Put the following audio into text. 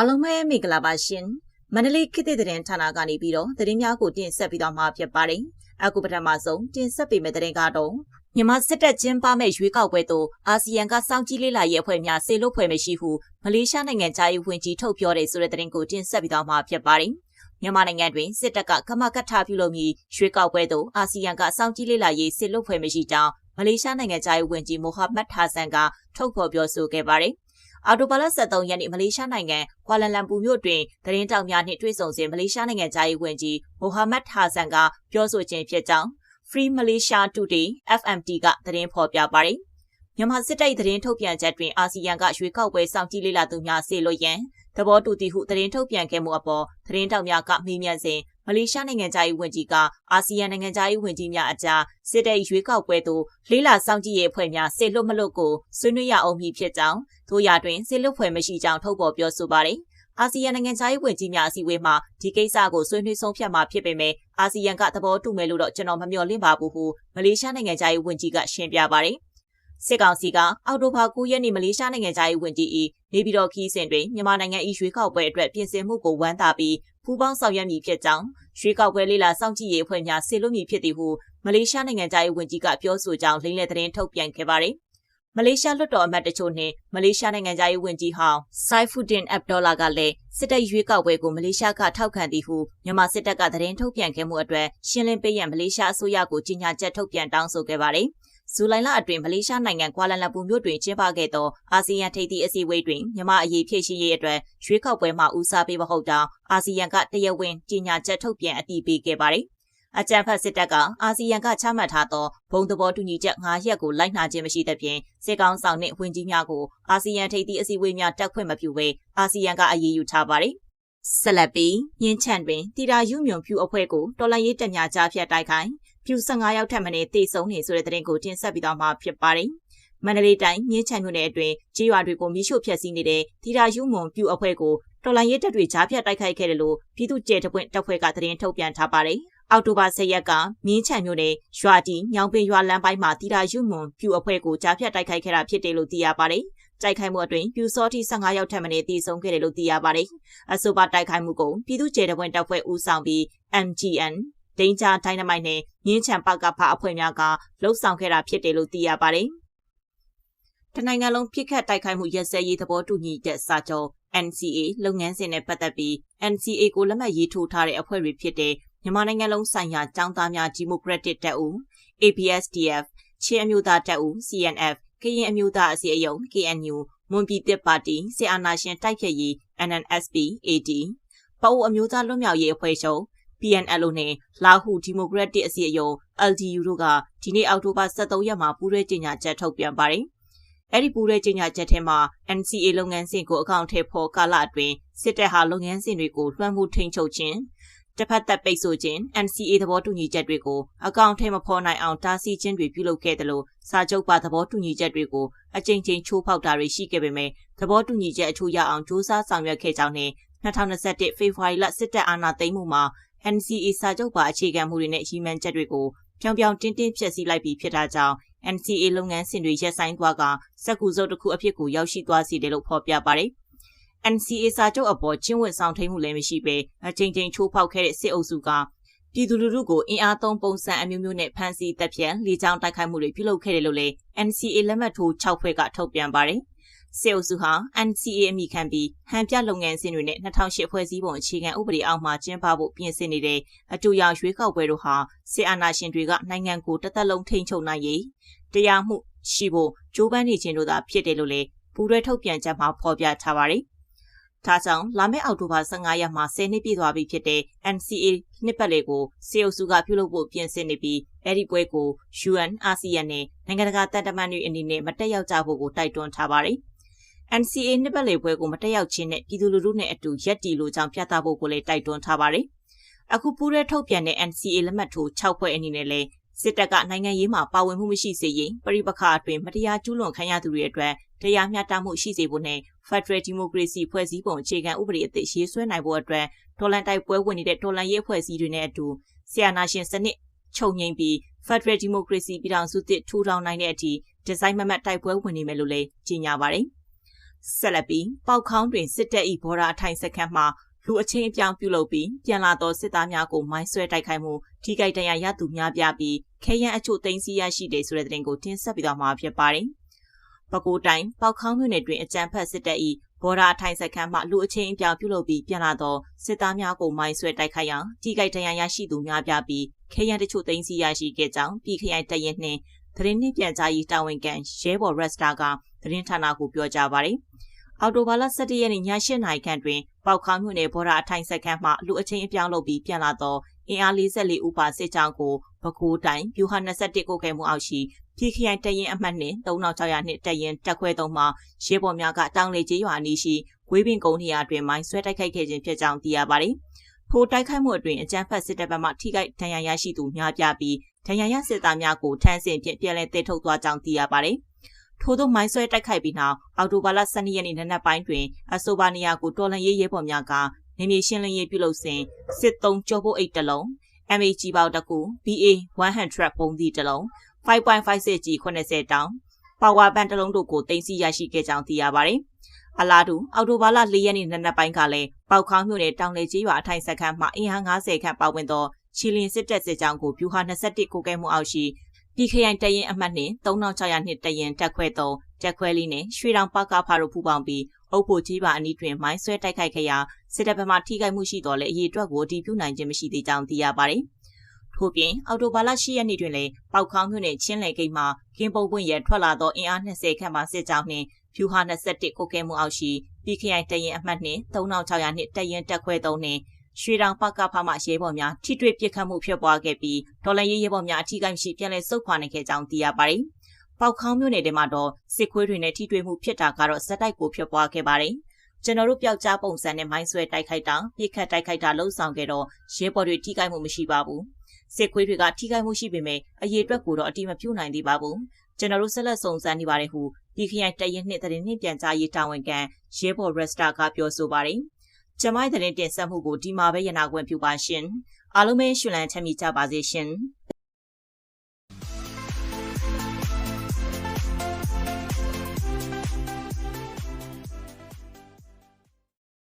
အားလုံးပဲမင်္ဂလာပါရှင်မန္တလေးခေတ်သစ်သတင်းဌာနကနေပြီးတော့သတင်းများကိုတင်ဆက်ပြီးတော့မှာဖြစ်ပါတယ်အခုပထမဆုံးတင်ဆက်ပေးမယ့်သတင်းကတော့မြန်မာစစ်တပ်ကျင်းပမဲ့ရွေးကောက်ပွဲသို့အာဆီယံကစောင့်ကြည့်လေ့လာရေးအဖွဲ့များဆေလွတ်ဖွဲ့မရှိဟုမလေးရှားနိုင်ငံသားရေးဝန်ကြီးထုတ်ပြောတဲ့ဆိုတဲ့သတင်းကိုတင်ဆက်ပြီးတော့မှာဖြစ်ပါတယ်မြန်မာနိုင်ငံတွင်စစ်တပ်ကကမကတ်ထားပြုလုပ်ပြီးရွှေကောက်ပွဲသို့အာဆီယံကစောင့်ကြည့်လေ့လာရေးစစ်လွတ်ဖွဲ့မရှိကြောင်းမလေးရှားနိုင်ငံသားရေးဝန်ကြီးမိုဟာမက်ဟာဆန်ကထုတ်ဖော်ပြောဆိုခဲ့ပါတယ်။ အော်တိုဘာလ23ရက်နေ့မလေးရှားနိုင်ငံကွာလာလမ်ပူမြို့တွင်သတင်းတောက်များနှင့်တွေ့ဆုံစဉ်မလေးရှားနိုင်ငံသားရေးဝန်ကြီးမိုဟာမက်ဟာဆန်ကပြောဆိုခြင်းဖြစ်ကြောင်း Free Malaysia Today FMT ကသတင်းဖော်ပြပါတယ်။မြန်မာစစ်တပ်သတင်းထုတ်ပြန်ချက်တွင်အာဆီယံကရွေးကောက်ပွဲစောင့်ကြည့်လေ့လာသူများစေလွှတ်ရန်သဘောတူသည်ဟုသတင်းထုတ်ပြန်ခဲ့မှုအပေါ်သတင်းတောက်များကမေးမြန်းစဉ် မလေးရှားနိုင်ငံသားရေးဝန်ကြီးကအာဆီယံနိုင်ငံသားရေးဝန်ကြီးများအကြားစစ်တပ်ရွေးကောက်ပွဲသို့လေးလာစောင့်ကြည့်ရေးအဖွဲ့များဆေလွတ်မလွတ်ကိုဆွေးနွေးရအောင်မည်ဖြစ်ကြောင်းထို့ရာတွင်ဆေလွတ်ဖွဲ့မရှိကြောင်းထုတ်ဖော်ပြောဆိုပါတယ်အာဆီယံနိုင်ငံသားရေးဝန်ကြီးများအစည်းအဝေးမှာဒီကိစ္စကိုဆွေးနွေးဆုံးဖြတ်မှာဖြစ်ပေမဲ့အာဆီယံကသဘောတူမယ်လို့တော့ကျွန်တော်မမျှော်လင့်ပါဘူးဟုမလေးရှားနိုင်ငံသားရေးဝန်ကြီးကရှင်းပြပါတယ် စစ်ကောင်စီကအောက်တိုဘာ9ရက်နေ့မလေးရှားနိုင်ငံသားရေးဝန်ကြီး၏နေပြည်တော်ခီးစဉ်တွင်မြန်မာနိုင်ငံ၏ရွေးကောက်ပွဲအတွက်ပြင်ဆင်မှုကိုဝမ်းသာပြီးပူးပေါင်းဆောင်ရွက်မည်ဖြစ်ကြောင်းရွေးကောက်ပွဲလေးလာစောင့်ကြည့်ရေးအဖွဲ့များဆေလွတ်မည်ဖြစ်သည်ဟုမလေးရှားနိုင်ငံသားရေးဝန်ကြီးကပြောဆိုကြောင်းလိမ့်လက်သတင်းထုတ်ပြန်ခဲ့ပါတယ်။မလေးရှားလွှတ်တော်အမတ်တချို့နှင့်မလေးရှားနိုင်ငံသားရေးဝန်ကြီးဟောင်းဆိုင်ဖူဒင်အဗ်ဒေါလာကလည်းစစ်တပ်ရွေးကောက်ပွဲကိုမလေးရှားကထောက်ခံသည်ဟုမြန်မာစစ်တပ်ကသတင်းထုတ်ပြန်ခဲ့မှုအတွက်ရှင်းလင်းပေးရန်မလေးရှားအစိုးရကိုကြေညာချက်ထုတ်ပြန်တောင်းဆိုခဲ့ပါတယ်။ ဇူလိုင်လအတွင်းမလေးရှားနိုင်ငံကွာလာလမ်ပူမြို့တွင်ကျင်းပခဲ့သောအာဆီယံထိပ်သီးအစည်းအဝေးတွင်မြန်မာအရေးဖြည့်ရှင်းရေးအတွက်ရွေးကောက်ပွဲမှာဦးစားပေးမဟုတ်တောင်အာဆီယံကတရားဝင်ကြေညာချက်ထုတ်ပြန်အတည်ပြုခဲ့ပါတယ်။အကြံဖတ်စစ်တပ်ကအာဆီယံကချမှတ်ထားသောဘုံသဘောတူညီချက်၅ရက်ကိုလိုက်နာခြင်းမရှိသဖြင့်စစ်ကောင်ဆောင်နှင့်ဝန်ကြီးများကိုအာဆီယံထိပ်သီးအစည်းအဝေးများတက်ခွင့်မပြုဘဲအာဆီယံကအရေးယူထားပါတယ်။ဆက်လက်ပြီးညင်းချန်တွင်တီတာယူမြုံဖြူအဖွဲ့ကိုတော်လန်ရေးတက်များကြားဖြတ်တိုက်ခိုင်း ပြူ15ယောက်ထပ်မံတေဆုံးနေဆိုတဲ့သတင်းကိုတင်ဆက်ပြီးတော့မှာဖြစ်ပါတယ်။မန္တလေးတိုင်းမြင်းချံမြို့နယ်အတွင်းကြေးရွာတွေကိုမိရှို့ဖျက်ဆီးနေတဲ့တီရာယူမွန်ပြူအဖွဲ့ကိုတော်လိုင်းရဲတပ်တွေကြားဖြတ်တိုက်ခိုက်ခဲ့တယ်လို့ပြည်သူ့ကျဲတပွင့်တပ်ဖွဲ့ကသတင်းထုတ်ပြန်ထားပါတယ်။အောက်တိုဘာ10ရက်ကမြင်းချံမြို့နယ်ရွာတီညောင်ပင်ရွာလမ်းပိုင်းမှာတီရာယူမွန်ပြူအဖွဲ့ကိုကြားဖြတ်တိုက်ခိုက်ခဲ့တာဖြစ်တယ်လို့သိရပါတယ်။တိုက်ခိုက်မှုအတွင်းပြူစောတိ15ယောက်ထပ်မံတည်ဆုံးခဲ့တယ်လို့သိရပါတယ်။အဆိုပါတိုက်ခိုက်မှုကိုပြည်သူ့ကျဲတပွင့်တပ်ဖွဲ့ဦးဆောင်ပြီး MGN ဒိန်းချာဒိုင်းနမိုက်နဲ့မြင်းချံပကဖအဖွဲ့များကလှုပ်ဆောင်ခဲ့တာဖြစ်တယ်လို့သိရပါတယ်။တနိုင်ငံလုံးပြစ်ခတ်တိုက်ခိုက်မှုရက်စဲရေးသဘောတူညီတဲ့စာချုပ် NCA လုပ်ငန်းစဉ်နဲ့ပတ်သက်ပြီး NCA ကိုလက်မှတ်ရေးထိုးထားတဲ့အဖွဲ့တွေဖြစ်တဲ့မြန်မာနိုင်ငံလုံးဆိုင်ရာចောင်းသားများဒီမိုကရက်တစ်တပ်ဦး APSDF ချင်းအမျိုးသားတပ်ဦး CNF ကရင်အမျိုးသားအစည်းအရုံး KNU မွန်ပြည်သစ်ပါတီဆီအာနာရှင်တိုက်ဖြတ်ရေး NNSP AD ပအိုအမျိုးသားလွတ်မြောက်ရေးအဖွဲ့ချုပ် PNLO နဲ့လာဟူဒီမိုကရက်တစ်အစည်းအရုံး LDU တို့ကဒီနေ့အောက်တိုဘာ23ရက်မှာပူးရဲကြေညာချက်ထုတ်ပြန်ပါတယ်။အဲ့ဒီပူးရဲကြေညာချက်ထဲမှာ NCA လုပ်ငန်းစဉ်ကိုအကောင့်ထဲပေါ်ကာလအတွင်းစစ်တပ်ဟာလုပ်ငန်းစဉ်တွေကိုလွှမ်းမိုးထိန်းချုပ်ခြင်းတစ်ဖက်သက်ပိတ်ဆို့ခြင်း NCA သဘောတူညီချက်တွေကိုအကောင့်ထဲမဖော်နိုင်အောင်တားဆီးခြင်းတွေပြုလုပ်ခဲ့တယ်လို့စာချုပ်ပါသဘောတူညီချက်တွေကိုအကြိမ်ကြိမ်ချိုးဖောက်တာတွေရှိခဲ့ပေမဲ့သဘောတူညီချက်အထူးရအောင်စ조사ဆောင်ရွက်ခဲ့ကြောင်းနဲ့2021ဖေဖော်ဝါရီလစစ်တပ်အာဏာသိမ်းမှုမှာ NCA စာချုပ်ပါအခြေခံမှုတွေနဲ့ရည်မှန်းချက်တွေကိုပြောင်ပြောင်တင်းတင်းဖျက်ဆီးလိုက်ပြီးဖြစ်တာကြောင့် NCA လုပ်ငန်းစဉ်တွေရပ်ဆိုင်းသွားကစက်ကူစုပ်တစ်ခုအဖြစ်ကိုရောက်ရှိသွားစေတယ်လို့ဖော်ပြပါတယ်။ NCA စာချုပ်အပေါ်ချင်းဝင်ဆောင်ထိန်မှုလည်းမရှိဘဲအချိန်ချင်းချိုးဖောက်ခဲ့တဲ့စစ်အုပ်စုကပြည်သူလူထုကိုအင်အားသုံးပုံစံအမျိုးမျိုးနဲ့ဖမ်းဆီးတပ်ဖြတ်လေကြောင်းတိုက်ခိုက်မှုတွေပြုလုပ်ခဲ့တယ်လို့လည်း NCA လက်မှတ်ထိုး6ဖွဲ့ကထုတ်ပြန်ပါတယ်။ စေအုပ်စုဟာ NCA အမိခံပြီးဟန်ပြလုပ်ငန်းစဉ်တွေနဲ့2008ဖွဲ့စည်းပုံအခြေခံဥပဒေအောက်မှာကျင်းပဖို့ပြင်ဆင်နေတဲ့အတူရောင်ရွေးကောက်ပွဲတို့ဟာစစ်အာဏာရှင်တွေကနိုင်ငံကိုတသက်လုံးထိန်းချုပ်နိုင်ရေးတရားမှုရှိဖို့ကြိုးပမ်းနေခြင်းတို့သာဖြစ်တယ်လို့လည်းပူးရဲထုတ်ပြန်ချက်မှာဖော်ပြထားပါတယ်။ဒါကြောင့်လာမယ့်အောက်တိုဘာ15ရက်မှာ10နှစ်ပြည့်သွားပြီဖြစ်တဲ့ NCA နှစ်ပတ်လည်ကိုစေအုပ်စုကပြုလုပ်ဖို့ပြင်ဆင်နေပြီးအဲ့ဒီပွဲကို UN အာဆီယံနဲ့နိုင်ငံတကာတပ်တမန်တွေအနေနဲ့မတက်ရောက်ကြဖို့ကိုတိုက်တွန်းထားပါတယ်။ NCA နှစ်ပတ်လည်ပွဲကိုမတက်ရောက်ခြင်းနဲ့ပြည်သူလူထုနဲ့အတူရက်တီလိုကြောင့်ပြသဖို့ကိုလည်းတိုက်တွန်းထားပါတယ်။အခုပူးရဲထုတ်ပြန်တဲ့ NCA လက်မှတ်ထိုး6ဖွဲ့အနေနဲ့လည်းစစ်တပ်ကနိုင်ငံရေးမှာပါဝင်မှုမရှိစေရင်ပရိပခါအတွင်းမတရားကျူးလွန်ခံရသူတွေအတွက်တရားမျှတမှုရှိစေဖို့နဲ့ Federal Democracy ဖွဲ့စည်းပုံအခြေခံဥပဒေအသစ်ရေးဆွဲနိုင်ဖို့အတွက်ဒေါ်လန်တိုက်ပွဲဝင်နေတဲ့ဒေါ်လန်ရေးအဖွဲ့အစည်းတွေနဲ့အတူဆီယနာရှင်စနစ်ချုပ်ငိမ့်ပြီး Federal Democracy ပြည်ထောင်စုသစ်ထူထောင်နိုင်တဲ့အထိဒီဇိုင်းမမတ်တိုက်ပွဲဝင်နေမယ်လို့လည်းကြေညာပါတယ်။ ဆက်လက်ပြီးပေါက်ခေါင်းတွင်စစ်တပ်၏ဘော်ဒါအထိုင်စခန်းမှလူအချင်းအပြောင်းပြုလုပ်ပြီးပြန်လာသောစစ်သားများကိုမိုင်းဆွဲတိုက်ခိုက်မှုထိခိုက်ဒဏ်ရာရသူများပြပြီးခဲယမ်းအချို့သိမ်းဆည်းရရှိတယ်ဆိုတဲ့သတင်းကိုတင်ဆက်ပြီးတော့မှာဖြစ်ပါတယ်။ပဲခူးတိုင်းပေါက်ခေါင်းမြို့နယ်တွင်အကြမ်းဖက်စစ်တပ်၏ဘော်ဒါအထိုင်စခန်းမှလူအချင်းအပြောင်းပြုလုပ်ပြီးပြန်လာသောစစ်သားများကိုမိုင်းဆွဲတိုက်ခိုက်ရာထိခိုက်ဒဏ်ရာရရှိသူများပြပြီးခဲယမ်းတချို့သိမ်းဆည်းရရှိခဲ့ကြောင်းပြည်ခရိုင်တရင်နှင့် သတင်းနှင့်ပြန်ကြားရေးတာဝန်ခံရဲဘော်ရက်စတာကသတင်းဌာနကိုပြောကြားပါတယ်။အော်တိုဘာလ17ရက်နေ့ည8နာရီခန့်တွင်ပေါက်ခေါင်းမြို့နယ်ဘော်ဒါအထိုင်စခန်းမှလူအချင်းအပြောင်းလုပ်ပြီးပြန်လာသောအင်အား44ဦးပါစစ်ကြောင်းကိုပဲခူးတိုင်းပြူဟာ21ကိုကဲမှုအောက်ရှိပြည်ခရိုင်တရင်အမှတ်နှင့်3600နှစ်တရင်တက်ခွဲသုံးမှာရဲဘော်များကတောင်လေကြီးရွာအနီးရှိဝေးပင်ကုန်းနေရာတွင်မိုင်းဆွဲတိုက်ခိုက်ခဲ့ခြင်းဖြစ်ကြောင်းသိရပါတယ်။ ထိုတိုက်ခိုက်မှုအတွင်းအကြမ်းဖက်စစ်တပ်ဘက်မှထိခိုက်ဒဏ်ရာရရှိသူများပြားပြီးဒဏ်ရာရစစ်သားများကိုထမ်းဆင့်ဖြင့်ပြန်လည်တည်ထုတ်သွားကြောင်းသိရပါတယ်။ထို့သောမိုင်းဆွဲတိုက်ခိုက်ပြီးနောက်အော်တိုဘာလ12ရက်နေ့နံနက်ပိုင်းတွင်အဆိုပါနေရာကိုတော်လန်ရေးရဲဘော်များကနေမြေရှင်းလင်းရေးပြုလုပ်စဉ်စစ်သုံးကြောပိုးအိတ်တလုံး MAG ပေါက်တစ်ခု BA 100ပုံသီးတစ်လုံး5.56 G 80တောင်ပါဝါဘန်တစ်လုံးတို့ကိုတင်စီရရှိခဲ့ကြောင်းသိရပါတယ်။ အလားတူအော်တိုဘာလ၄ရက်နေ့နံနက်ပိုင်းကလည်းပေါက်ခေါင်းမြို့နယ်တောင်လေကြီးရွာအထိုင်စခန်းမှာအင်အား90ခန့်ပါဝင်သောချီလင်စစ်တပ်စစ်ကြောင်းကိုဗျူဟာ21ကိုကဲမှုအောက်ရှိပြည်ခရိုင်တရင်အမှတ်နှင့်3600နှစ်တရင်တက်ခွဲသောတက်ခွဲလေးနှင့်ရွှေတောင်ပကဖာတို့ပူးပေါင်းပြီးအုပ်ဖို့ကြီးပါအနီးတွင်မိုင်းဆွဲတိုက်ခိုက်ခဲ့ရာစစ်တပ်ဘက်မှထိခိုက်မှုရှိတော်လဲအရေးအတွက်ကိုအတည်ပြုနိုင်ခြင်းမရှိသေးကြောင်းသိရပါတယ်။ထို့ပြင်အော်တိုဘာလ10ရက်နေ့တွင်လည်းပောက်ခေါင်းမြို့နယ်ချင်းလယ်ဂိတ်မှကင်းပုတ်ပွင့်ရထွက်လာသောအင်အား20ခန့်မှစစ်ကြောင်းနှင့် ဖြူဟာ21ကိုကဲမှုအောက်ရှိပြည်ခရိုင်တရင်အမှတ်နှင့်3600နှစ်တရင်တက်ခွဲသုံးနှင့်ရွှေတောင်ပကဖမှရဲဘော်များထိတွေ့ပစ်ခတ်မှုဖြစ်ပွားခဲ့ပြီးဒေါ်လာရေးရဲဘော်များအထူးကိမရှိပြန်လည်ဆုတ်ခွာနိုင်ခဲ့ကြောင်းသိရပါတယ်။ပေါက်ခေါင်းမြို့နယ်ထဲမှာတော့စစ်ခွေးတွေနဲ့ထိတွေ့မှုဖြစ်တာကတော့ဇက်တိုက်ကိုဖြစ်ပွားခဲ့ပါတယ်။ကျွန်တော်တို့ပျောက်ကြားပုံစံနဲ့မိုင်းဆွဲတိုက်ခိုက်တာပြစ်ခတ်တိုက်ခိုက်တာလှုံ့ဆော်ခဲ့တော့ရဲဘော်တွေထိခိုက်မှုမရှိပါဘူး။စစ်ခွေးတွေကထိခိုက်မှုရှိပေမဲ့အရေးအတွက်ကိုတော့အတိမပြုနိုင်သေးပါဘူး။ကျွန်တော်တို့ဆက်လက်စုံစမ်းနေပါတယ်ဟု ပြည်ခရိုင်တရင်နှစ်တဲ့နှစ်ပြန်ကြားရေးတာဝန်ခံရဲဘော်ရက်စတာကပြောဆိုပါတယ်။ကျမိုင်းတဲ့တင်ဆက်မှုကိုဒီမှာပဲရနာခွင့်ပြုပါရှင်။အားလုံးပဲရှင်လန်းချမ်းမြေကြပါစေရှင်။